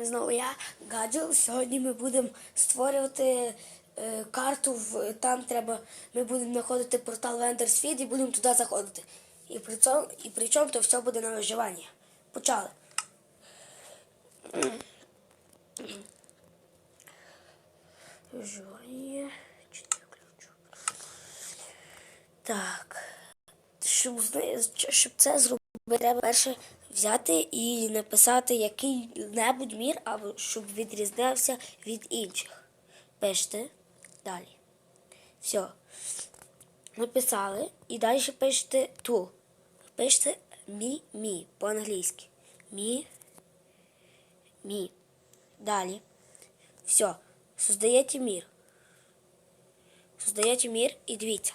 Знову я Гаджел. Сьогодні ми будемо створювати е, карту. В, там треба, ми будемо знаходити портал в Ендерсфід і будемо туди заходити. І при цьому, і при чому то все буде на виживання. Почали. Виживання. Так. Щоб, щоб це зробити, треба перше взяти і написати який-небудь мір, або щоб відрізнявся від інших. Пишете далі. Все. Написали і далі пишете ту. Пишете мі мі по-англійськи. Мі. Мі. Далі. Все. Создаєте мір. Создаєте мір і дивіться.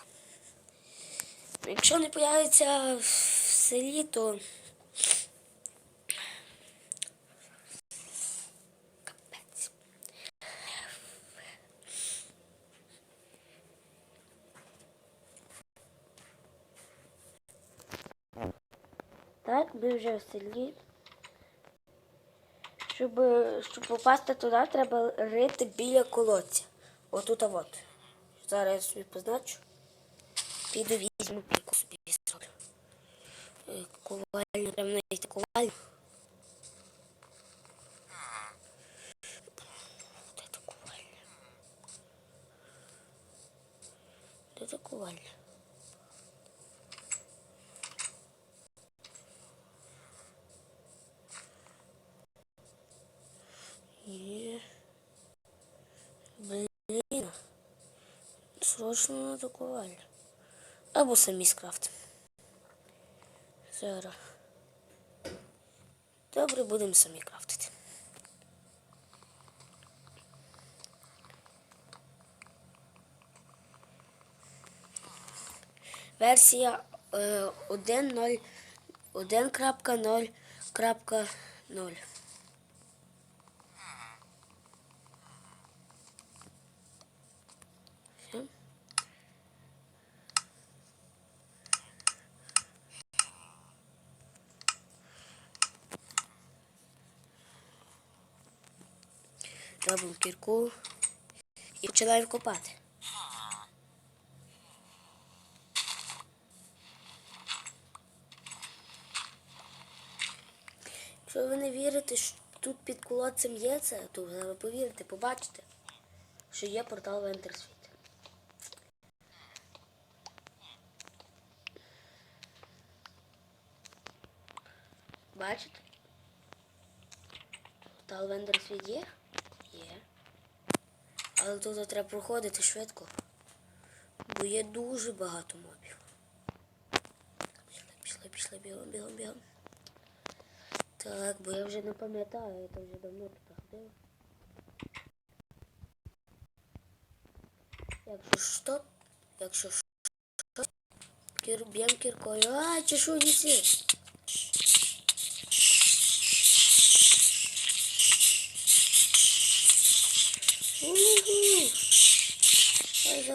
Якщо не появиться в селі, то Так, ми вже в селі. Щоб, щоб попасти туди, треба рити біля колодця. Отут а от. Зараз я собі позначу. Піду візьму піку собі зроблю. Е, Ковальню, треба знайти ковальню. Де та ковальня? Де та ковальня? Є. Блін. Срочно надо ковальню. Або самі скрафт. Зараз. Добре, будемо самі крафтити. Версія е, 1.0 1.0.0. Все. Робимо кірку і починаємо копати. Якщо ви не вірите, що тут під колодцем є це, то ви повірите, побачите, що є портал в Ендерсвіт. Бачите? Портал в Ендерсвіт є? Є. Але тут треба проходити швидко. Бо є дуже багато мобів. Пішли, пішли, пішли, бігом, бігом, бігом. Так, бо я вже не пам'ятаю, я вже давно тут ходив. Якщо що, якщо що, б'єм кіркою. А, чешу ці.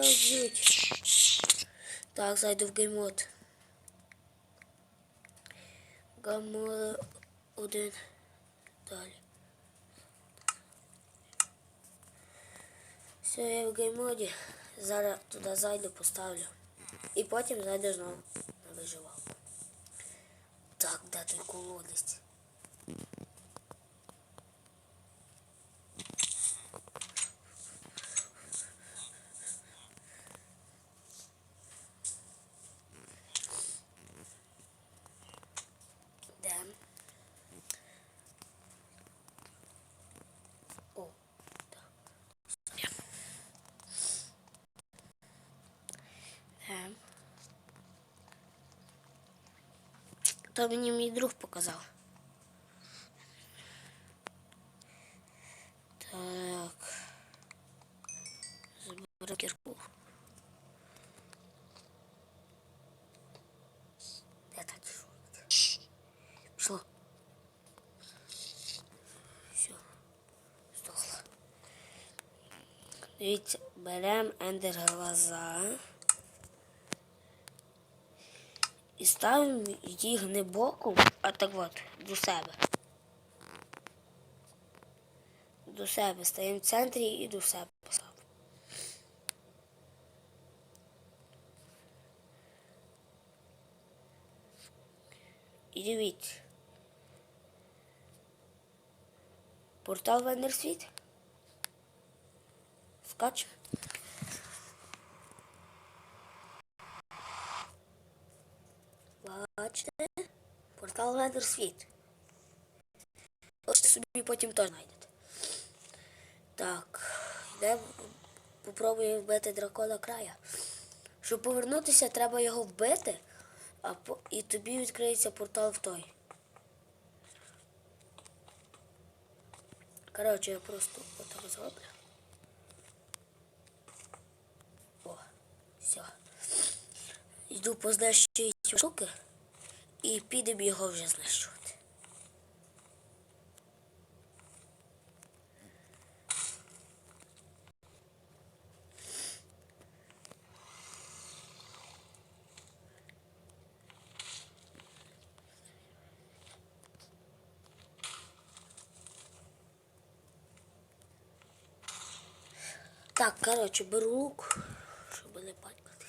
Ай, заб'ють. Так, зайду в геймод. Гамма один. Далі. Все, я в геймоді. Зараз туди зайду, поставлю. І потім зайду знову на виживалку. Так, де той колодець? То мені мій друг показав. Так. Заберу кірку. Де та чешується? Пішло. Все. Здохло. Дивіться, беремо ендер глаза. І ставимо їх не боком, а так от до себе. до себе. Стаємо в центрі і до себе поставимо. І дивіться. Портал в Ендерсвіт. Скачемо. Бачите? Портал в Ендерсвіт. Ось собі потім теж знайдете. Так, йдемо, попробуємо вбити дракона края. Щоб повернутися, треба його вбити, а по... і тобі відкриється портал в той. Коротше, я просто отак зроблю. О, все. Йду по знищуючі штуки і підемо його вже знищувати. Так, коротше, беру лук, щоб не патькатись.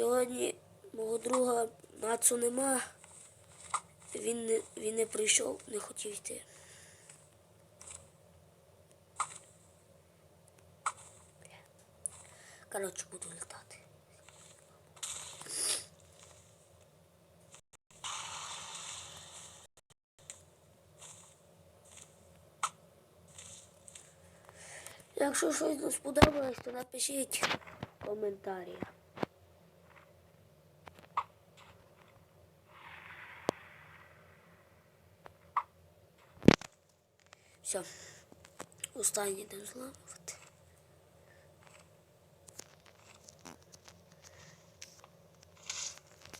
Сьогодні мого друга Нацу нема. Він не, він не прийшов, не хотів йти. Коротше, буду літати. Якщо щось не сподобалось, то напишіть в коментарі. Все. Останній йдемо зламувати.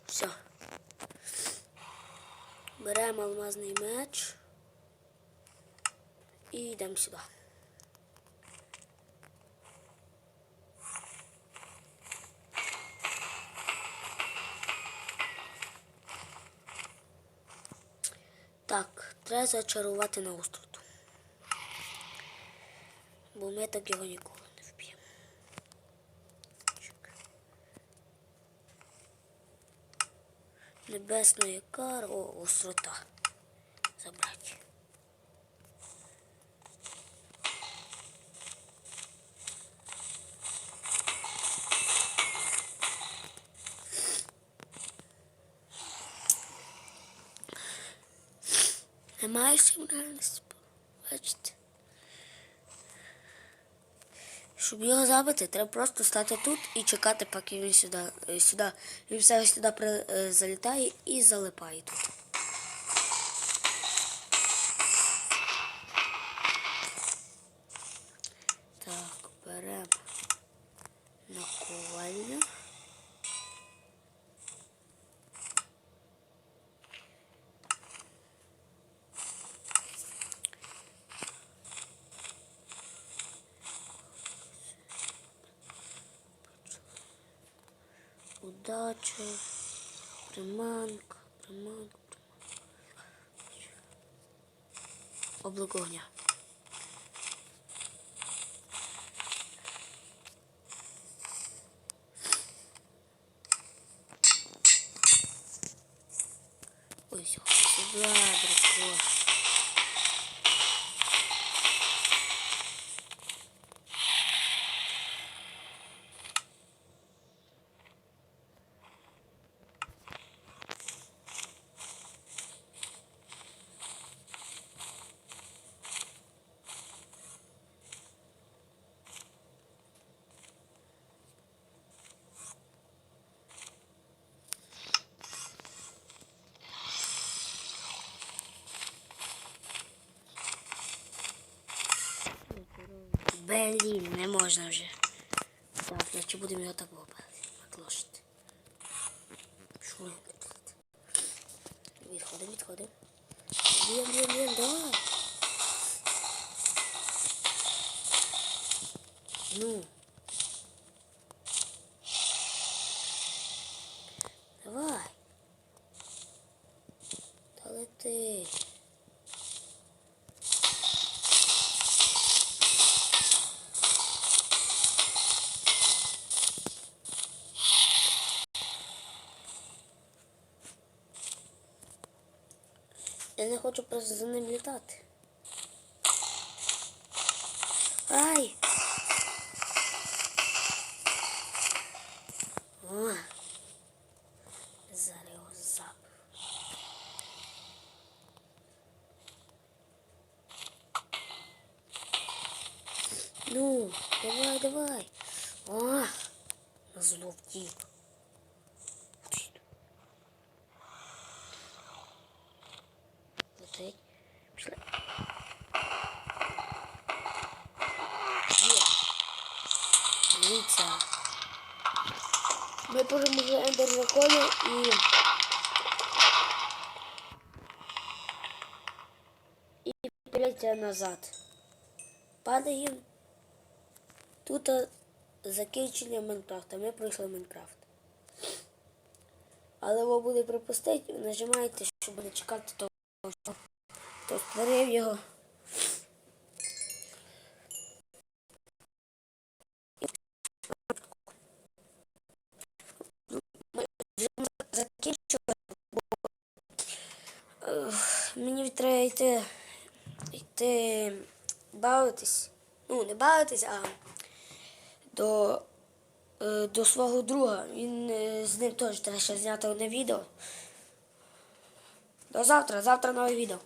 Все. Беремо алмазний меч і йдемо сюди. Так, треба зачарувати на остроту. Бо ми так його ніколи не вб'ємо. Небесної кар, о, острота. Забрати. Немає чим реальності. Бачите? Щоб його забити, треба просто стати тут і чекати, поки він сюди, е, сюди, він все сюди е, залітає і залипає тут. Так, беремо наковальню. Удача, приманка, приманка, приманка. Облак огня. Блін, не можна вже. Так, значить будемо його так. Отлошити. Пішли. Відходимо, відходимо. Б'єм, б'єм, б'єм, давай. Ну. Давай. Та лети. Хочу просто за ним літати. Ай! О! Зараз його забив. Ну, давай, давай. О! На зло втік. Летить. Пішли. Є. Дивіться. Ми перемогли Ендер Дракона і... І прийдеться назад. Падаємо. Тут закінчення Майнкрафта. Ми пройшли Майнкрафт. Але ви буде пропустити, нажимаєте, щоб не чекати того, що хто створив його. Закінчили. бо, е, Мені треба йти, йти бавитись. Ну, не бавитись, а до, е, до свого друга. Він е, з ним теж треба ще зняти одне відео. До завтра, завтра нове відео.